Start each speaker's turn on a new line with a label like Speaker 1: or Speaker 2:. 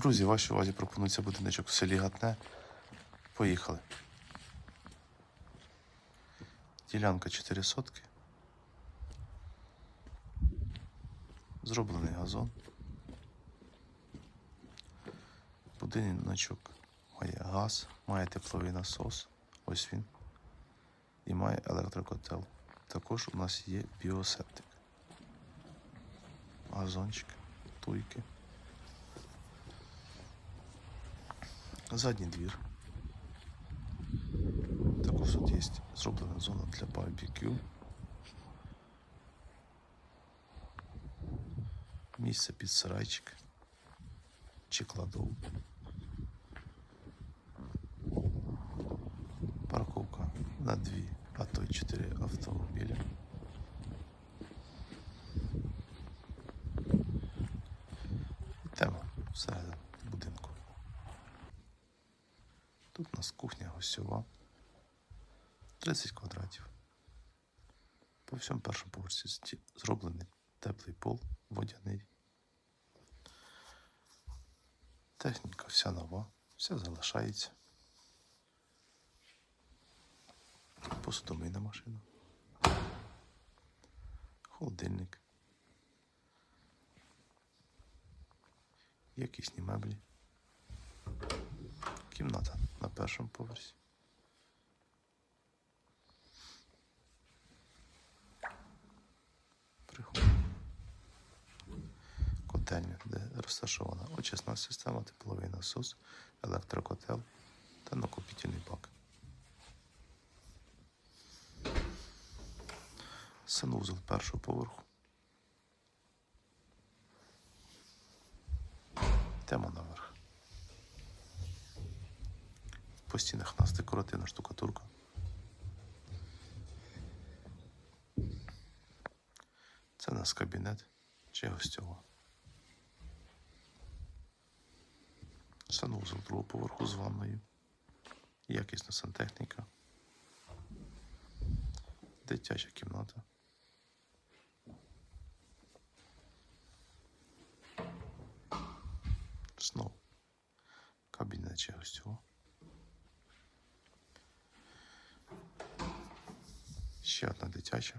Speaker 1: Друзі, вашій увазі пропонується будиночок в селі Гатне. Поїхали. Ділянка 4 сотки. Зроблений газон. Будиночок має газ, має тепловий насос. Ось він. І має електрокотел. Також у нас є біосептик. Газончик, туйки. Задній двір. Також тут є зроблена зона для барбекю. Місце під сарайчик чи кладову. Парковка на дві, а то й чотири автомобілі. Йдемо всередину будинку. Тут у нас кухня гостьова. 30 квадратів. По всьому першому поверсі зроблений теплий пол, водяний. Техніка вся нова, все залишається. Посудомийна машина. Холодильник. Якісні меблі. Кімната на першому поверсі. Приход. Котельня, де розташована очисна система, тепловий насос, електрокотел та накопітельний бак. Санузел першого поверху. Йдемо наверх. По стінах у нас декоративна штукатурка. Це у нас кабінет чи гостьова. Санузел другого поверху з ванною. Якісна сантехніка. Дитяча кімната. Знову кабінет чи гостьова. Ще одна дитяча.